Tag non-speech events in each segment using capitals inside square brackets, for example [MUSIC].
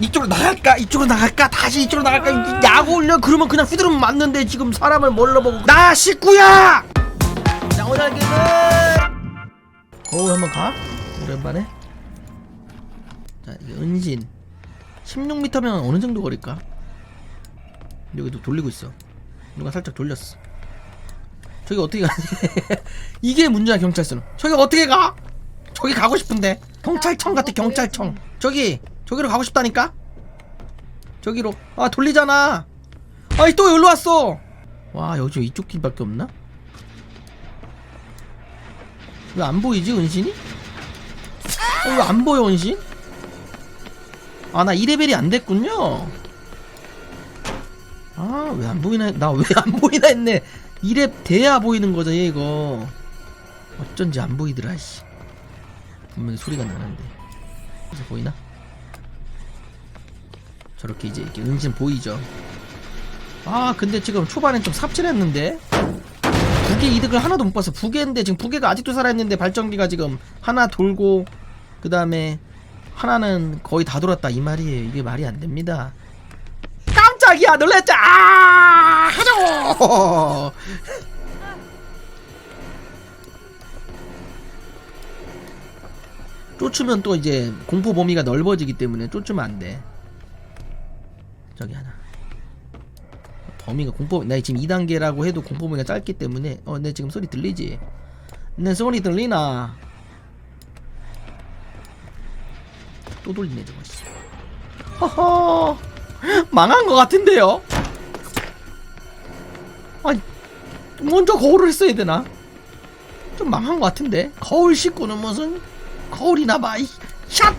이쪽으로 나갈까? 이쪽으로 나갈까? 다시 이쪽으로 나갈까? 약 올려 그러면 그냥 휘두르면 맞는데 지금 사람을 뭘로 보고 나 식구야! 자 오늘기는 거울 한번 가. 오랜만에. 자 은신. 16m면 어느 정도 거릴까? 여기도 돌리고 있어. 누가 살짝 돌렸어. 저기 어떻게 가지 [LAUGHS] 이게 문제야 경찰서는. 저기 어떻게 가? 저기 가고 싶은데. 경찰청 같아 경찰청. 저기 저기로 가고 싶다니까? 저기로. 아 돌리잖아. 아이 또 여기로 왔어. 와 여기 저 이쪽 길밖에 없나? 왜 안 보이지 은신이? 어, 왜 안 보여 은신? 아 나 2레벨이 안 됐군요. 아 왜 안 보이나 나 왜 안 보이나 했네. 2렙 돼야 보이는 거죠 얘 이거. 어쩐지 안 보이더라 씨. 분명히 소리가 나는데. 이제 보이나? 저렇게 이제 이렇게 은신 보이죠? 아 근데 지금 초반엔 좀 삽질했는데? 부계 이득을 하나도 못 봤어 부계인데 지금 부계가 아직도 살아있는데 발전기가 지금 하나 돌고 그 다음에 하나는 거의 다 돌았다. 이 말이에요. 이게 말이 안 됩니다. 깜짝이야! 놀랬죠? 아 하죠! [LAUGHS] 쫓으면 또 이제 공포 범위가 넓어지기 때문에 쫓으면 안 돼. 저기 하나. 범위가 공포 나 지금 2단계라고 해도 공포 범위가 짧기 때문에 어내 지금 소리 들리지? 내 소리 들리나? 또 돌리네 저거 씨. 허허 망한 것 같은데요? 아니 먼저 거울을 했어야 되나? 좀 망한 것 같은데 거울 씻고는 무슨 거울이나 봐. 이 샷.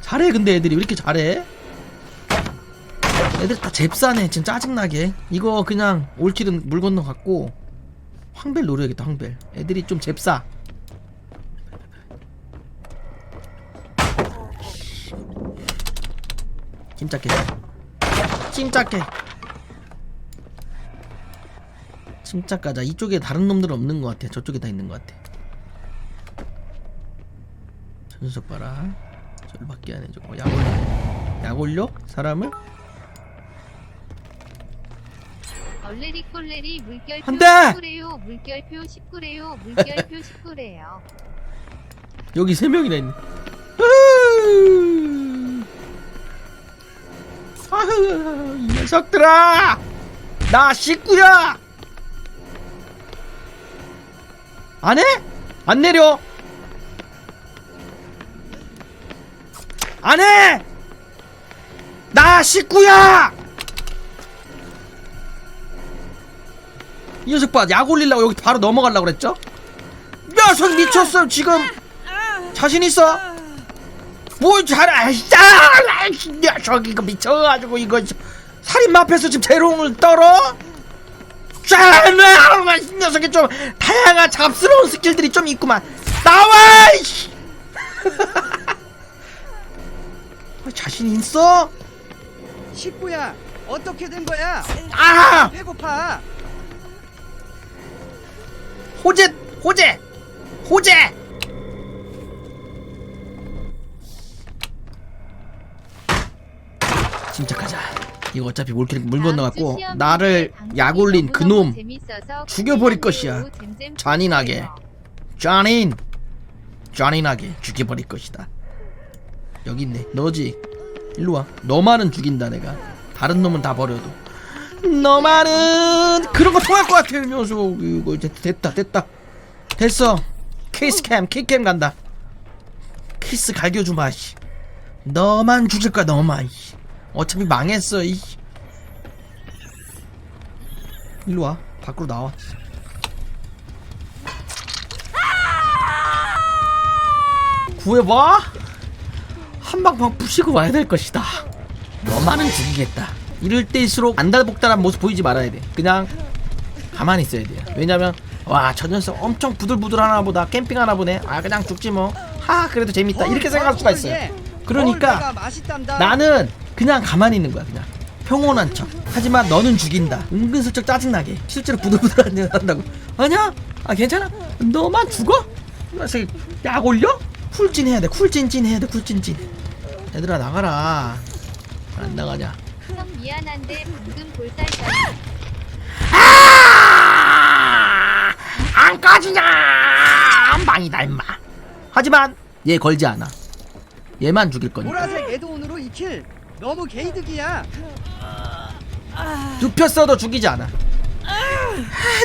잘해 근데 애들이 왜 이렇게 잘해? 애들 다 잽싸네 진짜 짜증나게. 이거 그냥 올킬은 물 건너 갖고 황벨 노려야겠다 황벨. 애들이 좀 잽싸. 침착해. 침착해. 침착하자. 이쪽에 다른 놈들 없는 것 같아. 저쪽에 다 있는 것 같아. 전수석 봐라 절밖에 안 해줘 어, 약 올려. 약 올려? 사람을? 얼레리 꼴레리 물결표 안 돼! 19래요 물결표 19래요 물결표 [LAUGHS] 19래요 여기 세 명이나 있네. 아흐, 이 녀석들아! 나 식구야! 안 해? 안 내려! 안 해! 나 식구야! 이 녀석 봐, 약 올리려고 여기 바로 넘어가려고 그랬죠? 녀석 미쳤어, 지금! 자신 있어? 뭘 잘해? 아이씨, 이거 미쳐가지고 이거 살인마 앞에서 지금 재롱을 떨어? 쫙! 이 녀석이 좀 다양한 잡스러운 스킬들이 좀 있구만. 나와! 이씨! [LAUGHS] 자신 있어? 식구야 어떻게 된 거야? 아! 배고파. 호재! 호재! 호재! 침착하자. 이거 어차피 몰킬 물 건너갔고 나를 약 올린 그놈 죽여버릴 것이야. 잔인하게. 잔인 잔인하게 죽여버릴 것이다 여기 있네 너지 일로와 너만은 죽인다 내가 다른 놈은 다 버려도 너만은 그런 거 통할 것 같아 이 녀석 이거 이제 됐다 됐다. 됐어. 키스캠 키캠 간다. 키스 갈겨주마 씨. 너만 죽일 거야 너만 씨. 어차피 망했어 이. 일로 와. 밖으로 나와. 구해봐. 한방방 부시고 와야 될 것이다. 너만은 죽이겠다 이럴 때일수록 안달복달한 모습 보이지 말아야 돼. 그냥 가만히 있어야 돼요. 왜냐면 와 저 녀석 엄청 부들부들 하나 보다. 캠핑 하나 보네. 아 그냥 죽지 뭐하 그래도 재밌다. 이렇게 생각할 수가 있어요. 그러니까 맛있단다. 나는 그냥 가만히 있는 거야 그냥. 평온한 척. 하지만 너는 죽인다. 은근슬쩍 짜증나게. 실제로 부들부들한 일 한다고. 아니야? 아 괜찮아? 너만 죽어? 이 녀석이 약 올려? 쿨진 해야 돼. 쿨진진 해야 돼. 쿨진진. 얘들아 나가라. 안 나가냐 형 미안한데 방금 볼살까지 아! 안 까지냐! 망이다 임마. 하지만 얘 걸지 않아. 얘만 죽일 거니까. 보라색 에드온으로 2킬. 너무 개이득이야. 눕혔어도 죽이지 않아.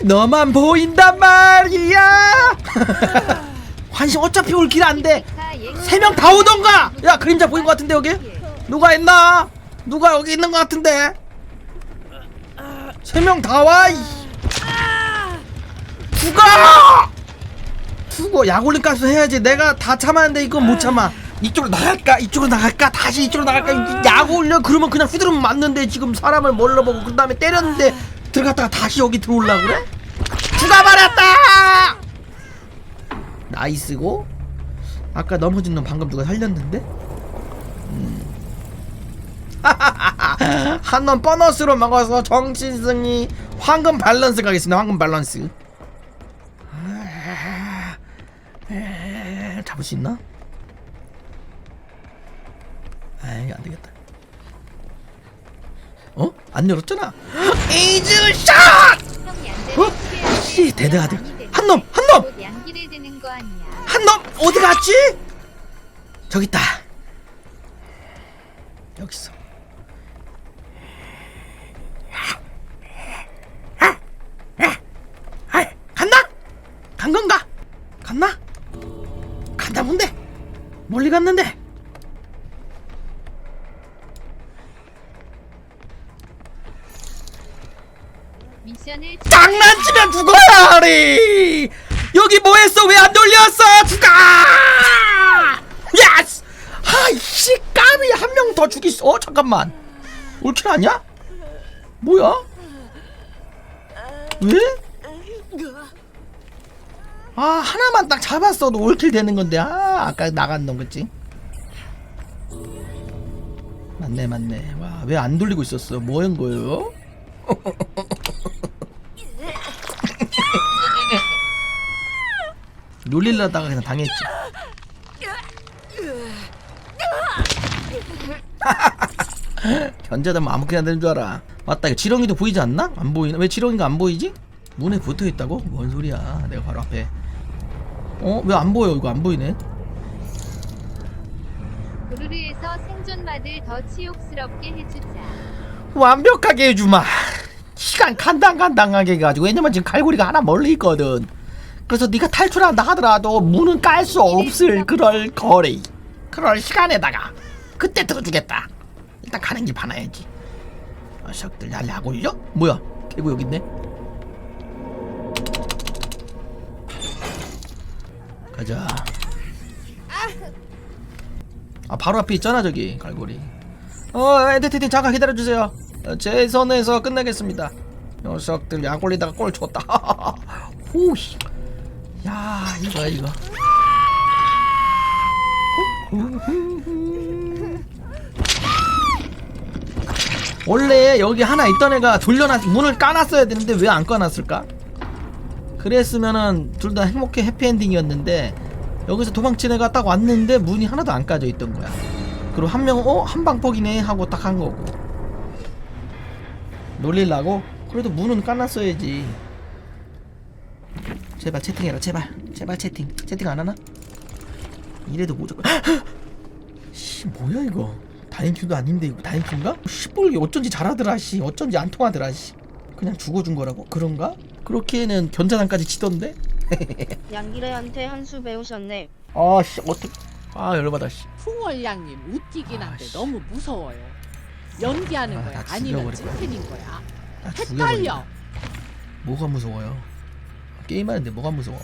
너만 보인단 말이야! [LAUGHS] 관심 어차피 올 길 안 돼. 세 명 다 오던가! 야 그림자 보인 것 같은데 여기? 누가 했나 누가 여기 있는 것 같은데? 세 명 다와 죽어 죽어 약올린 가수 해야지. 내가 다 참았는데 이건 못 참아. 이쪽으로 나갈까? 이쪽으로 나갈까? 다시 이쪽으로 나갈까? 약 올려 그러면 그냥 후드름 맞는데 지금 사람을 몰라보고 그 다음에 때렸는데 들어갔다가 다시 여기 들어올라 그래? 죽어버렸다! 나이스고. 아까 넘어진 놈 방금 누가 살렸는데 한놈 보너스로 먹어서 정신승리 황금 밸런스 가겠습니다 황금 밸런스 아, 에, 잡을 수 있나? 아이 안되겠다 어? 안 열었잖아 [GASPS] 에이즈 샷! 어? 씨, 돼. 대단하다. 많이 됐어. 한 놈! 한 놈! 곧 양기를 드는 거 아니야 한놈 어디 갔지? 저기 있다. 여기 있어. 아, 갔나? 간 건가? 갔나? 간다 본데. 멀리 갔는데. 미션을 장난치면 죽어야 하리 여기 뭐했어 왜 안 돌렸어 죽어 야스 아이씨 까비 한 명 더 죽였어 어 잠깐만 올킬 아니야 뭐야 왜? 아 하나만 딱 잡았어도 올킬 되는 건데 아 아까 나간 놈 그치 맞네 맞네 와 왜 안 돌리고 있었어 뭐한 거예요? [LAUGHS] 놀릴라다가 그냥 당했지. [LAUGHS] 견제하면 아무렇게나 되는 줄 알아. 맞다, 이거 지렁이도 보이지 않나? 안 보이나? 왜 지렁이가 안 보이지? 문에 붙어 있다고? 뭔 소리야? 내가 바로 앞에. 어? 왜 안 보여? 이거 안 보이네. 도르르에서 생존마들 더 치욕스럽게 해주자 완벽하게 해주마. 시간 간당간당하게 해가지고 왜냐면 지금 갈고리가 하나 멀리 있거든. 그래서 네가 탈출한다 하더라도 문은 깔 수 없을 그럴 거리, 그럴 시간에다가 그때 들어주겠다. 일단 가는 길 봐놔야지. 녀석들 날약 올려? 뭐야? 개구 여기 있네. 가자. 아 바로 앞에 있잖아 저기 갈고리. 어, 에드티님 잠깐 기다려주세요. 어, 제 선에서 끝내겠습니다. 녀석들 약 올리다가 골 줬다. [LAUGHS] 호씨. 야, 이거 이거. 원래 여기 하나 있던 애가 돌려놨 문을 까놨어야 되는데 왜 안 까놨을까? 그랬으면은 둘 다 행복해 해피엔딩이었는데 여기서 도망친 애가 딱 왔는데 문이 하나도 안 까져 있던 거야. 그리고 한 명은 어? 한방퍽이네 하고 딱 한 거고. 놀릴라고? 그래도 문은 까놨어야지. 제발 채팅해라 제발. 제발 채팅. 채팅 안 하나? 이래도 무조건. [GASPS] 씨 뭐야 이거? 다행큐도 아닌데 이거 다행큐인가? 씨뿔기 어쩐지 잘하더라 씨. 어쩐지 안 통하더라 씨. 그냥 죽어준 거라고? 그런가 그렇게는 견자단까지 치던데? 양기래한테 한 수 배우셨네. 아씨 어떻게 아 열받아 씨. 풍월양님 웃기긴 아, 한데 씨. 너무 무서워요. 연기하는 아, 거야 아니면 찐팬인 거야. 헷갈려. 뭐가 무서워요? 게임하는데 뭐가 무서워?